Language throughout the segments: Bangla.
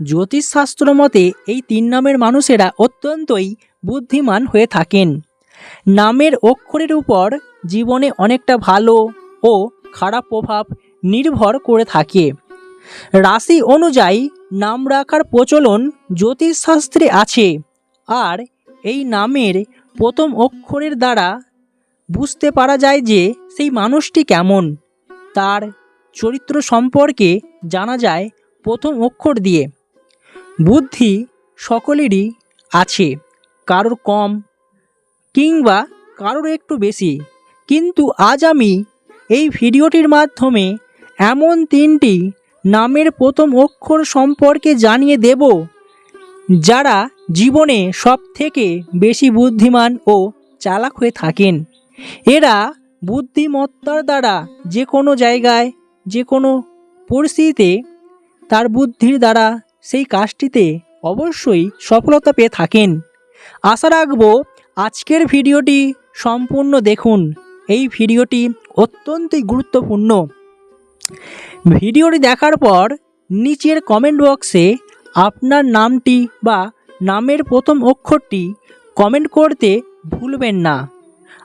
জ্যোতিষশাস্ত্র মতে এই তিন নামের মানুষেরা অত্যন্তই বুদ্ধিমান হয়ে থাকেন। নামের অক্ষরের উপর জীবনে অনেকটা ভালো ও খারাপ প্রভাব নির্ভর করে থাকে। রাশি অনুযায়ী নাম রাখার প্রচলন জ্যোতিষশাস্ত্রে আছে আর এই নামের প্রথম অক্ষরের দ্বারা বুঝতে পারা যায় যে সেই মানুষটি কেমন। তার চরিত্র সম্পর্কে জানা যায় প্রথম অক্ষর দিয়ে। বুদ্ধি সকলেরই আছে, কারোর কম কিংবা কারোর একটু বেশি। কিন্তু আজ আমি এই ভিডিওটির মাধ্যমে এমন তিনটি নামের প্রথম অক্ষর সম্পর্কে জানিয়ে দেব, যারা জীবনে সব থেকে বেশি বুদ্ধিমান ও চালাক হয়ে থাকেন। এরা বুদ্ধিমত্তার দ্বারা যে কোনো জায়গায়, যে কোনো পরিস্থিতিতে তার বুদ্ধির দ্বারা সেই কাজটিতে অবশ্যই সফলতা পেয়ে থাকেন। আশা রাখব আজকের ভিডিওটি সম্পূর্ণ দেখুন। এই ভিডিওটি অত্যন্তই গুরুত্বপূর্ণ। ভিডিওটি দেখার পর নিচের কমেন্ট বক্সে আপনার নামটি বা নামের প্রথম অক্ষরটি কমেন্ট করতে ভুলবেন না।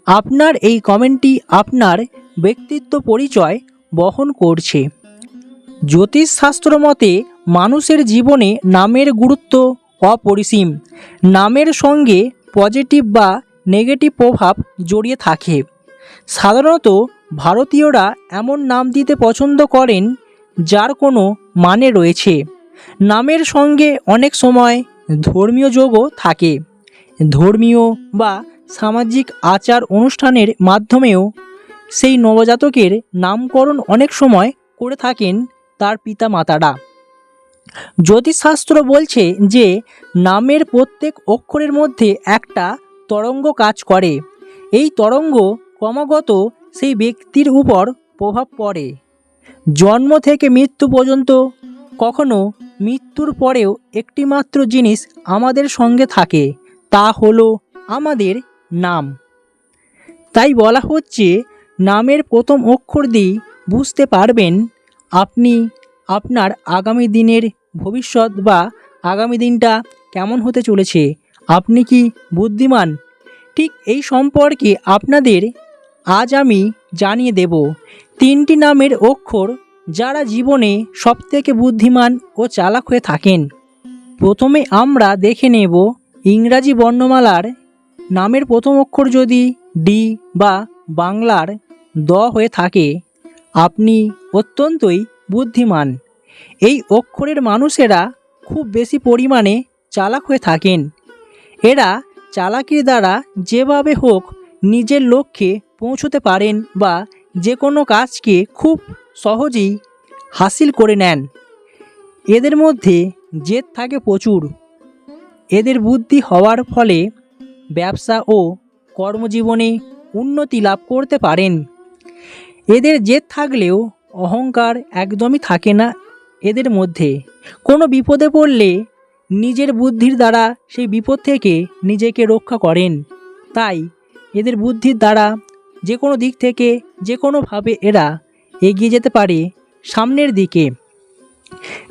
আপনার এই কমেন্টটি আপনার ব্যক্তিত্ব পরিচয় বহন করছে। জ্যোতিষশাস্ত্র মতে মানুষের জীবনে নামের গুরুত্ব অপরিসীম। নামের সঙ্গে পজিটিভ বা নেগেটিভ প্রভাব জড়িয়ে থাকে। সাধারণত ভারতীয়রা এমন নাম দিতে পছন্দ করেন যার কোনো মানে রয়েছে। নামের সঙ্গে অনেক সময় ধর্মীয় যোগও থাকে। ধর্মীয় বা সামাজিক আচার অনুষ্ঠানের মাধ্যমেও সেই নবজাতকের নামকরণ অনেক সময় করে থাকেন তার পিতা মাতারা জ্যোতিষশাস্ত্র বলছে যে, নামের প্রত্যেক অক্ষরের মধ্যে একটা তরঙ্গ কাজ করে, এই তরঙ্গ ক্রমাগত সেই ব্যক্তির উপর প্রভাব পড়ে। জন্ম থেকে মৃত্যু পর্যন্ত কখনো মৃত্যুর পরেও একটিমাত্র জিনিস আমাদের সঙ্গে থাকে, তা হলো আমাদের নাম। তাই বলা হচ্ছে, নামের প্রথম অক্ষর দিয়ে বুঝতে পারবেন আপনি আপনার আগামী দিনের ভবিষ্যৎ বা আগামী দিনটা কেমন হতে চলেছে? আপনি কি বুদ্ধিমান? ঠিক এই সম্পর্কে আপনাদের আজ আমি জানিয়ে দেব। তিনটি নামের অক্ষর যারা জীবনে সবথেকে বুদ্ধিমান ও চালাক হয়ে থাকেন। প্রথমে আমরা দেখে নেব ইংরাজি বর্ণমালার নামের প্রথম অক্ষর যদি ডি বা বাংলার দ হয়ে থাকে, আপনি অত্যন্তই বুদ্ধিমান। এই অক্ষরের মানুষেরা খুব বেশি পরিমাণে চালাক হয়ে থাকেন। এরা চালাকির দ্বারা যেভাবে হোক নিজের লক্ষ্যে পৌঁছতে পারেন বা যে কোনো কাজকে খুব সহজেই হাসিল করে নেন। এদের মধ্যে জেদ থাকে প্রচুর। এদের বুদ্ধি হওয়ার ফলে ব্যবসা ও কর্মজীবনে উন্নতি লাভ করতে পারেন। এদের জেদ থাকলেও অহংকার একদমই থাকে না এদের মধ্যে। কোনো বিপদে পড়লে নিজের বুদ্ধির দ্বারা সেই বিপদ থেকে নিজেকে রক্ষা করেন। তাই এদের বুদ্ধির দ্বারা যে কোনো দিক থেকে, যে কোনোভাবে এরা এগিয়ে যেতে পারে সামনের দিকে।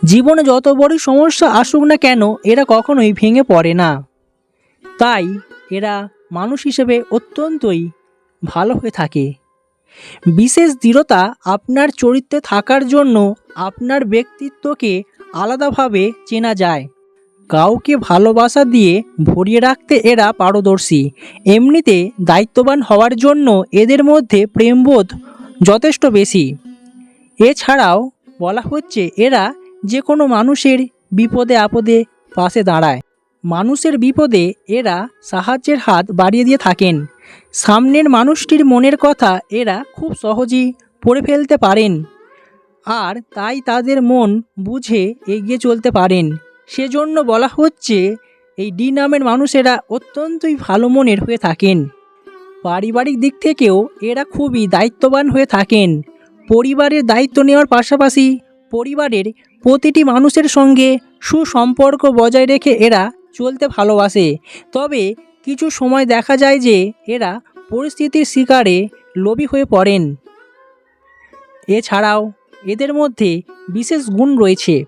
জীবনে যত বড়ই সমস্যা আসুক না কেন, এরা কখনোই ভেঙে পড়ে না। তাই এরা মানুষ হিসেবে অত্যন্তই ভালো হয়ে থাকে। বিশেষ দৃঢ়তা আপনার চরিত্রে থাকার জন্য আপনার ব্যক্তিত্বকে আলাদাভাবে চেনা যায়। কাউকে ভালোবাসা দিয়ে ভরিয়ে রাখতে এরা পারদর্শী। এমনিতে দায়িত্ববান হওয়ার জন্য এদের মধ্যে প্রেমবোধ যথেষ্ট বেশি। এছাড়াও বলা হচ্ছে এরা যে কোনো মানুষের বিপদে আপদে পাশে দাঁড়ায়। মানুষের বিপদে এরা সাহায্যের হাত বাড়িয়ে দিয়ে থাকেন। সামনের মানুষটির মনের কথা এরা খুব সহজেই পড়ে ফেলতে পারেন। আর তাই তাদের মন বুঝে এগিয়ে চলতে পারেন। সেজন্য বলা হচ্ছে, এই ডি নামের মানুষেরা অত্যন্তই ভালো মনের হয়ে থাকেন। পারিবারিক দিক থেকেও এরা খুবই দায়িত্ববান হয়ে থাকেন। পরিবারের দায়িত্ব নেওয়ার পাশাপাশি পরিবারের প্রতিটি মানুষের সঙ্গে সুসম্পর্ক বজায় রেখে এরা চলতে ভালোবাসে। তবে কিছু সময় দেখা যায় যে এরা পরিস্থিতির শিকারে লোভী হয়ে পড়েন। এছাড়াও এদের মধ্যে বিশেষ গুণ রয়েছে।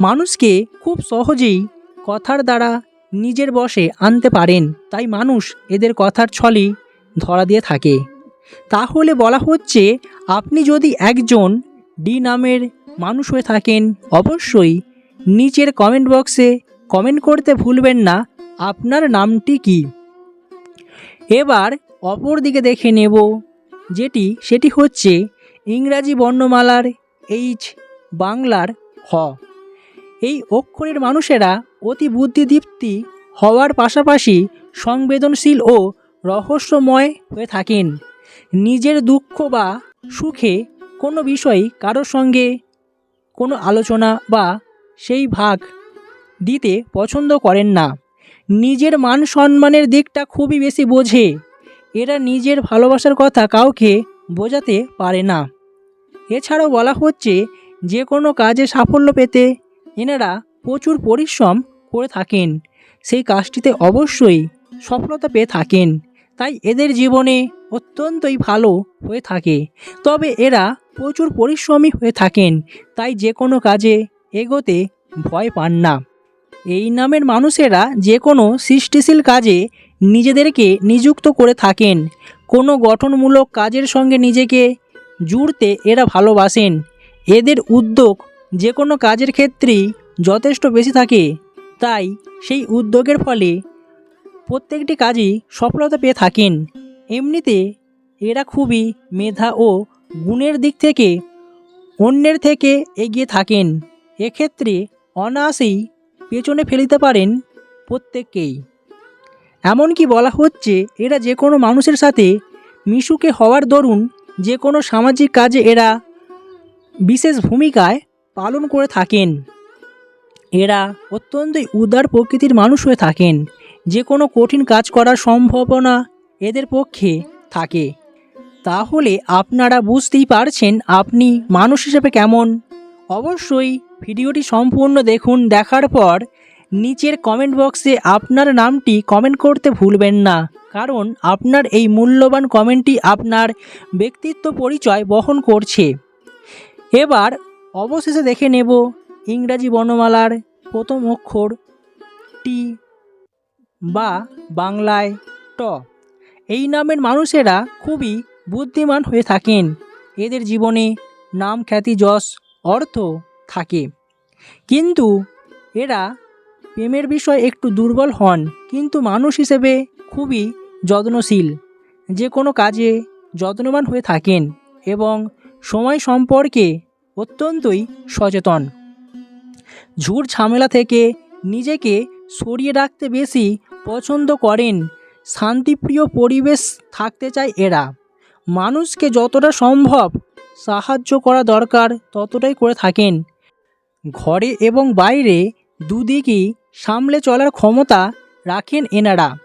মানুষকে খুব সহজেই কথার দ্বারা নিজের বশে আনতে পারেন, তাই মানুষ এদের কথার ছলই ধরা দিয়ে থাকে। তাহলে বলা হচ্ছে, আপনি যদি একজন ডি নামের মানুষ হয়ে থাকেন, অবশ্যই নিচের কমেন্ট বক্সে কমেন্ট করতে ভুলবেন না। আপনার নামটি কি? এবার অপর দিকে দেখে নেব, যেটি, সেটি হচ্ছে ইংরাজি বর্ণমালার এইচ বাংলার হ। এই অক্ষরের মানুষেরা অতি বুদ্ধিদীপ্তি হওয়ার পাশাপাশি সংবেদনশীল ও রহস্যময় হয়ে থাকেন। নিজের দুঃখ বা সুখে কোনো বিষয় কারোর সঙ্গে কোনো আলোচনা বা সেই ভাগ দিতে পছন্দ করেন না। নিজের মান সম্মানের দিকটা খুবই বেশি বোঝে। এরা নিজের ভালোবাসার কথা কাউকে বোঝাতে পারে না। এছাড়াও বলা হচ্ছে, যে কোনো কাজে সাফল্য পেতে এনারা প্রচুর পরিশ্রম করে থাকেন। সেই কাজটিতে অবশ্যই সফলতা পেয়ে থাকেন। তাই এদের জীবনে অত্যন্তই ভালো হয়ে থাকে। তবে এরা প্রচুর পরিশ্রমী হয়ে থাকেন, তাই যে কোনো কাজে এগোতে ভয় পান না। এই নামের মানুষেরা যে কোনো সৃষ্টিশীল কাজে নিজেদেরকে নিযুক্ত করে থাকেন। কোনো গঠনমূলক কাজের সঙ্গে নিজেকে জুড়তে এরা ভালোবাসেন। এদের উদ্যোগ যে কোনো কাজের ক্ষেত্রেই যথেষ্ট বেশি থাকে। তাই সেই উদ্যোগের ফলে প্রত্যেকটি কাজই সফলতা পেয়ে থাকেন। এমনিতে এরা খুবই মেধা ও গুণের দিক থেকে অন্যের থেকে এগিয়ে থাকেন। এক্ষেত্রে অনায়াসেই পেছনে ফেলিতে পারেন প্রত্যেককেই। এমনকি বলা হচ্ছে, এরা যে কোনো মানুষের সাথে মিশুকে হওয়ার দরুন যে কোনো সামাজিক কাজে এরা বিশেষ ভূমিকায় পালন করে থাকেন। এরা অত্যন্তই উদার প্রকৃতির মানুষ হয়ে থাকেন। যে কোনো কঠিন কাজ করার সম্ভাবনা এদের পক্ষে থাকে। তাহলে আপনারা বুঝতেই পারছেন আপনি মানুষ হিসেবে কেমন। অবশ্যই ভিডিওটি সম্পূর্ণ দেখুন, দেখার পর নিচের কমেন্ট বক্সে আপনার নামটি কমেন্ট করতে ভুলবেন না। কারণ আপনার এই মূল্যবান কমেন্টটি আপনার ব্যক্তিত্ব পরিচয় বহন করছে। এবার অবশেষে দেখে নেব ইংরাজি বর্ণমালার প্রথম অক্ষর টি বা বাংলায় ট। এই নামের মানুষেরা খুবই বুদ্ধিমান হয়ে থাকেন। এদের জীবনে নাম খ্যাতি যশ, অর্থ থাকে। কিন্তু এরা প্রেমের বিষয় একটু দুর্বল হন, কিন্তু মানুষ হিসেবে খুবই যত্নশীল। যে কোনো কাজে যত্নবান হয়ে থাকেন এবং সময় সম্পর্কে অত্যন্তই সচেতন। ঝুট ঝামেলা থেকে নিজেকে সরিয়ে রাখতে বেশি পছন্দ করেন শান্তিপ্রিয় পরিবেশ থাকতে চায় এরা। মানুষকে যতটা সম্ভব সাহায্য করা দরকার ততটাই করে থাকেন ঘরে এবং বাইরে দুদিকই সামলে চলার ক্ষমতা রাখেন এনারা।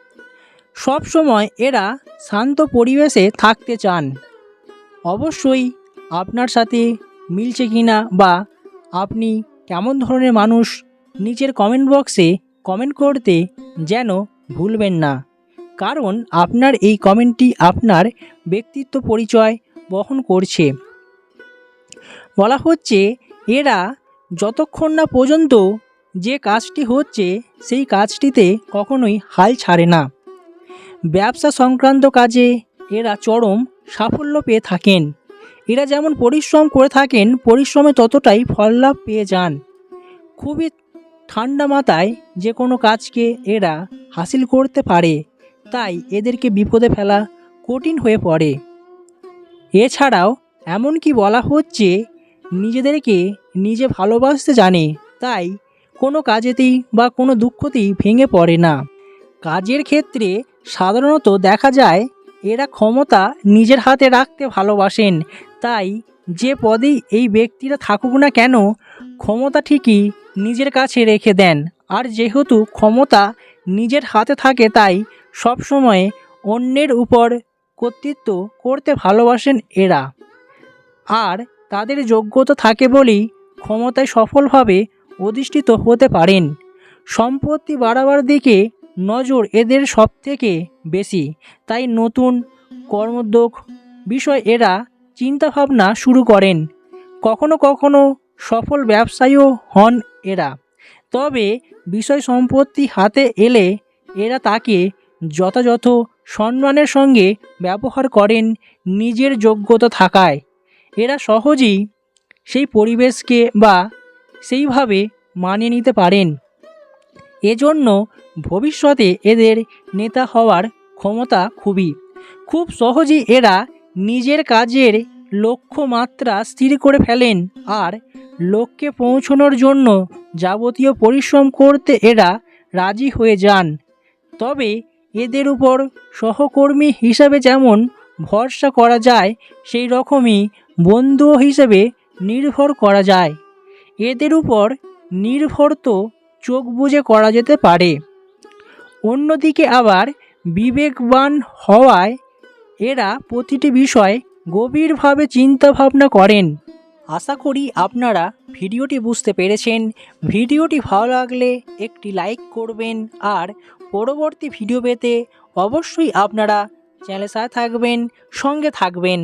সব সময় এরা শান্ত পরিবেশে থাকতে চান। অবশ্যই আপনার সাথে মিলছে কিনা বা আপনি কেমন ধরনের মানুষ, নিচের কমেন্ট বক্সে কমেন্ট করতে যেন ভুলবেন না। কারণ আপনার এই কমেন্টটি আপনার ব্যক্তিত্ব পরিচয় বহন করছে। বলা হচ্ছে, এরা যতক্ষণ না পর্যন্ত যে কাজটি হচ্ছে, সেই কাজটিতে কখনোই হাল ছাড়ে না। ব্যবসা সংক্রান্ত কাজে এরা চরম সাফল্য পেয়ে থাকেন। এরা যেমন পরিশ্রম করে থাকেন, পরিশ্রমে ততটাই ফললাভ পেয়ে যান। খুবই ঠান্ডা মাথায় যে কোনো কাজকে এরা হাসিল করতে পারে, তাই এদেরকে বিপদে ফেলা কঠিন হয়ে পড়ে। এছাড়াও এমনকি বলা হচ্ছে নিজেদেরকে নিজে ভালোবাসতে জানে, তাই কোনো কাজেতেই বা কোনো দুঃখতেই ভেঙে পড়ে না। কাজের ক্ষেত্রে সাধারণত দেখা যায়, এরা ক্ষমতা নিজের হাতে রাখতে ভালোবাসেন, তাই যে পদেই এই ব্যক্তিরা থাকুক না কেন, ক্ষমতা ঠিকই নিজের কাছে রেখে দেন। আর যেহেতু ক্ষমতা নিজের হাতে থাকে, তাই সবসময় অন্যের উপর কর্তৃত্ব করতে ভালোবাসেন এরা। আর তাদের যোগ্যতা থাকে বলেই ক্ষমতায় সফলভাবে অধিষ্ঠিত হতে পারেন। সম্পত্তি বাড়াবার দিকে নজর এদের সব থেকে বেশি, তাই নতুন কর্মোদ্যোগ বিষয় এরা চিন্তাভাবনা শুরু করেন। কখনো কখনো সফল ব্যবসায়ীও হন এরা। তবে বিষয় সম্পত্তি হাতে এলে এরা তাকে যথাযথ সম্মানের সঙ্গে ব্যবহার করেন নিজের যোগ্যতা থাকায়। এরা সহজেই সেই পরিবেশকে বা সেইভাবে মানিয়ে নিতে পারেন। এজন্য ভবিষ্যতে এদের নেতা হওয়ার ক্ষমতা খুবই। খুব সহজেই এরা নিজের কাজের লক্ষ্যমাত্রা স্থির করে ফেলেন আর লক্ষ্যে পৌঁছানোর জন্য যাবতীয় পরিশ্রম করতে এরা রাজি হয়ে যান। তবে এদের উপর সহকর্মী হিসাবে যেমন ভরসা করা যায়, সেই রকমই বন্ধু হিসেবে নির্ভর করা যায়। এদের উপর নির্ভর তো চোখ বুজে করা যেতে পারে। অন্যদিকে আবার বিবেকবান হওয়ায় এরা প্রতিটি বিষয় গভীরভাবে চিন্তাভাবনা করেন। আশা করি আপনারা ভিডিওটি বুঝতে পেরেছেন। ভিডিওটি ভালো লাগলে একটি লাইক করবেন আর পরবর্তী ভিডিও পেতে অবশ্যই আপনারা চ্যানেলের সাথে থাকবেন, সঙ্গে থাকবেন।